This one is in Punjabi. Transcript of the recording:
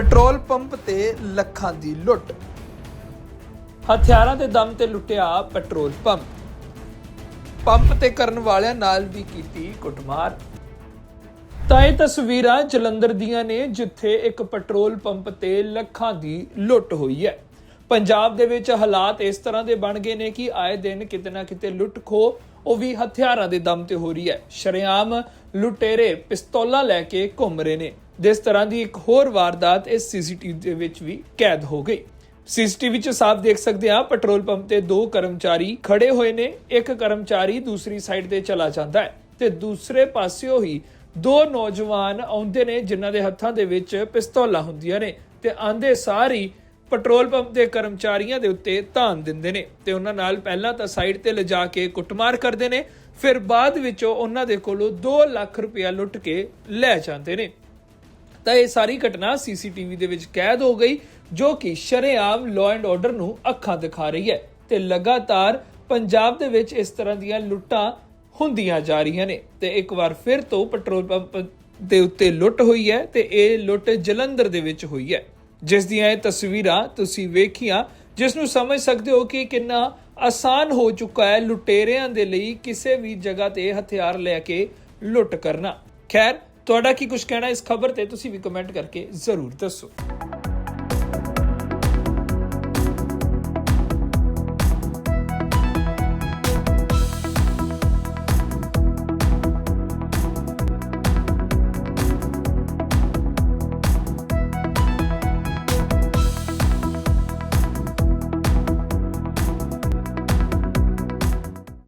ਪੈਟਰੋਲ ਪੰਪ ਤੇ ਲੱਖਾਂ ਦੀ ਲੁੱਟ। ਹਥਿਆਰਾਂ ਦੇ ਦਮ ਤੇ ਲੁੱਟਿਆ ਪੈਟਰੋਲ ਪੰਪ। ਪੰਪ ਤੇ ਕਰਨ ਵਾਲਿਆਂ ਨਾਲ ਵੀ ਕੀਤੀ ਕੁੱਟਮਾਰ। ਤਾਂ ਇਹ ਤਸਵੀਰਾਂ ਜਲੰਧਰ ਦੀਆਂ ਨੇ, ਜਿੱਥੇ ਇੱਕ ਪੈਟਰੋਲ ਪੰਪ ਤੇ ਲੱਖਾਂ ਦੀ ਲੁੱਟ ਹੋਈ ਹੈ। ਪੰਜਾਬ ਦੇ ਵਿੱਚ ਹਾਲਾਤ ਇਸ ਤਰ੍ਹਾਂ ਦੇ ਬਣ ਗਏ ਨੇ ਕਿ ਆਏ ਦਿਨ ਕਿਤੇ ਨਾ ਕਿਤੇ ਲੁੱਟ ਖੋ ਉਹ ਵੀ ਹਥਿਆਰਾਂ ਦੇ ਦਮ ਤੇ ਹੋ ਰਹੀ ਹੈ। ਸ਼ਰੇਆਮ ਲੁਟੇਰੇ ਪਿਸਤੌਲਾਂ ਲੈ ਕੇ ਘੁੰਮ ਰਹੇ ਨੇ। ਜਿਸ ਤਰ੍ਹਾਂ ਦੀ ਇੱਕ ਹੋਰ ਵਾਰਦਾਤ ਇਸ ਸੀਸੀਟੀਵੀ ਦੇ ਵਿੱਚ ਵੀ ਕੈਦ ਹੋ ਗਈ। ਸੀਸੀਟੀਵੀ 'ਚ ਸਾਫ਼ ਦੇਖ ਸਕਦੇ ਹਾਂ, ਪੈਟਰੋਲ ਪੰਪ ਤੇ ਦੋ ਕਰਮਚਾਰੀ ਖੜੇ ਹੋਏ ਨੇ। ਇੱਕ ਕਰਮਚਾਰੀ ਦੂਸਰੀ ਸਾਈਡ ਤੇ ਚਲਾ ਜਾਂਦਾ ਹੈ ਤੇ ਦੂਸਰੇ ਪਾਸਿਓਂ ਹੀ ਦੋ ਨੌਜਵਾਨ ਆਉਂਦੇ ਨੇ, ਜਿਨ੍ਹਾਂ ਦੇ ਹੱਥਾਂ ਦੇ ਵਿੱਚ ਪਿਸਤੌਲਾਂ ਹੁੰਦੀਆਂ ਨੇ ਤੇ ਆਂਦੇ ਸਾਰੀ ਪੈਟਰੋਲ ਪੰਪ ਦੇ ਕਰਮਚਾਰੀਆਂ ਦੇ ਉੱਤੇ ਧਾਨ ਦਿੰਦੇ ਨੇ ਤੇ ਉਹਨਾਂ ਨਾਲ ਪਹਿਲਾਂ ਤਾਂ ਸਾਈਡ ਤੇ ਲਿਜਾ ਕੇ ਕੁੱਟਮਾਰ ਕਰਦੇ ਨੇ, ਫਿਰ ਬਾਅਦ ਵਿੱਚ ਉਹਨਾਂ ਦੇ ਕੋਲੋਂ 2 ਲੱਖ ਰੁਪਇਆ ਲੁੱਟ ਕੇ ਲੈ ਜਾਂਦੇ ਨੇ। ਤਾਂ ਇਹ ਸਾਰੀ ਘਟਨਾ ਸੀਸੀਟੀਵੀ ਦੇ ਵਿੱਚ ਕੈਦ ਹੋ ਗਈ, ਜੋ ਕਿ ਸ਼ਰੇਆਮ ਲਾਅ ਐਂਡ ਆਰਡਰ ਨੂੰ ਅੱਖਾਂ ਦਿਖਾ ਰਹੀ ਹੈ ਤੇ ਲਗਾਤਾਰ ਪੰਜਾਬ ਦੇ ਵਿੱਚ ਇਸ ਤਰ੍ਹਾਂ ਦੀਆਂ ਲੁੱਟਾਂ ਹੁੰਦੀਆਂ ਜਾ ਰਹੀਆਂ ਨੇ ਤੇ ਇੱਕ ਵਾਰ ਫਿਰ ਤੋਂ ਪੈਟਰੋਲ ਪੰਪ ਦੇ ਉੱਤੇ ਲੁੱਟ ਹੋਈ ਹੈ ਤੇ ਇਹ ਲੁੱਟ ਜਲੰਧਰ ਦੇ ਵਿੱਚ ਹੋਈ ਹੈ। ਜਿਸ ਦੀਆਂ ਇਹ ਤਸਵੀਰਾਂ ਤੁਸੀਂ ਵੇਖੀਆਂ, ਜਿਸ ਨੂੰ ਸਮਝ ਸਕਦੇ ਹੋ ਕਿ ਕਿੰਨਾ ਆਸਾਨ ਹੋ ਚੁੱਕਾ ਹੈ ਲੁਟੇਰਿਆਂ ਦੇ ਲਈ ਕਿਸੇ ਵੀ ਜਗ੍ਹਾ ਤੇ ਹਥਿਆਰ ਲੈ ਕੇ ਲੁੱਟ ਕਰਨਾ। ਖੈਰ, ਤੁਹਾਡਾ ਕੀ ਕੁਝ ਕਹਿਣਾ ਇਸ ਖਬਰ ਤੇ ਤੁਸੀਂ ਵੀ ਕਮੈਂਟ ਕਰਕੇ ਜ਼ਰੂਰ ਦੱਸੋ।